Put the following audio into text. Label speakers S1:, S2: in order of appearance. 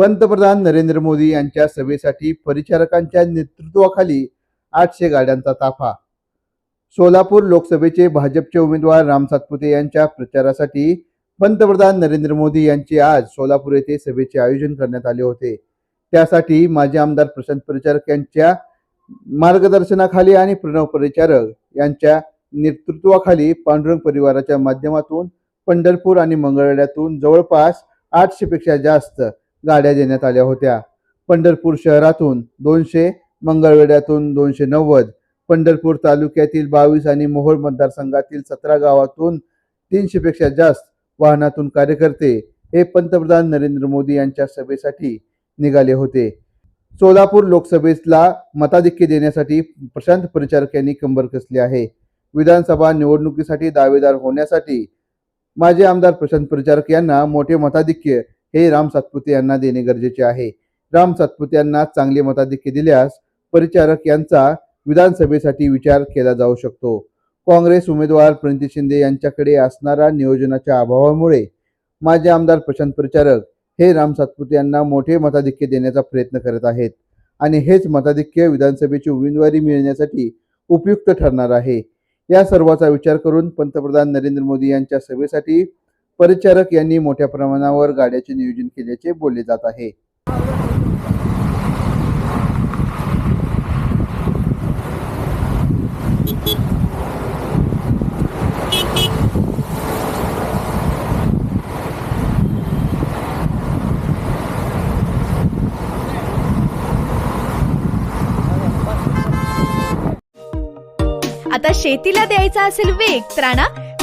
S1: पंतप्रधान नरेंद्र मोदी यांच्या सभेसाठी परिचारकांच्या नेतृत्वाखाली आठशे गाड्यांचा ताफा. सोलापूर लोकसभेचे भाजपचे उमेदवार राम सातपुते यांच्या प्रचारासाठी पंतप्रधान नरेंद्र मोदी यांचे आज सोलापूर येथे सभेचे आयोजन करण्यात आले होते. त्यासाठी माजी आमदार प्रशांत परिचारक यांच्या मार्गदर्शनाखाली आणि प्रणव परिचारक यांच्या नेतृत्वाखाली पांडुरंग परिवाराच्या माध्यमातून पंढरपूर आणि मंगळवेढ्यातून जवळपास आठशे पेक्षा जास्त गाड्या देण्यात आल्या होत्या. पंढरपूर शहरातून दोनशे मंगळवेढ्यातून दोनशे नव्वद पंढरपूर तालुक्यातील बावीस आणि मोहोळ मतदारसंघातील सतरा गावातून तीनशे पेक्षा जास्त वाहनातून कार्यकर्ते हे पंतप्रधान नरेंद्र मोदी यांच्या सभेसाठी निघाले होते. सोलापूर लोकसभेला मताधिक्य देण्यासाठी प्रशांत परिचारक यांनी कंबर कसली आहे? विधानसभा निवडणुकीसाठी दावेदार होण्यासाठी माजी आमदार प्रशांत परिचारक यांना मोठे मताधिक्य हे राम सातपुते यांना देणे गरजेचे आहे. राम सातपुते यांना चांगले मताधिक्य दिल्यास परिचारक यांचा विधानसभेसाठी विचार केला जाऊ शकतो. काँग्रेस उमेदवार प्रणिती शिंदे यांच्याकडे असणाऱ्या नियोजनाच्या अभावामुळे माजी आमदार प्रशांत परिचारक हे राम सातपुते यांना मोठे मताधिक्य देण्याचा प्रयत्न करत आहेत आणि हेच मताधिक्य विधानसभेची उमेदवारी मिळण्यासाठी उपयुक्त ठरणार आहे. या सर्वाचा विचार करून पंतप्रधान नरेंद्र मोदी यांच्या सभेसाठी परिचारक यांनी मोठ्या प्रमाणावर गाड्याचे नियोजन केल्याचे बोलले जात आहे.
S2: आता शेतीला द्यायचा असेल वेग तर आणा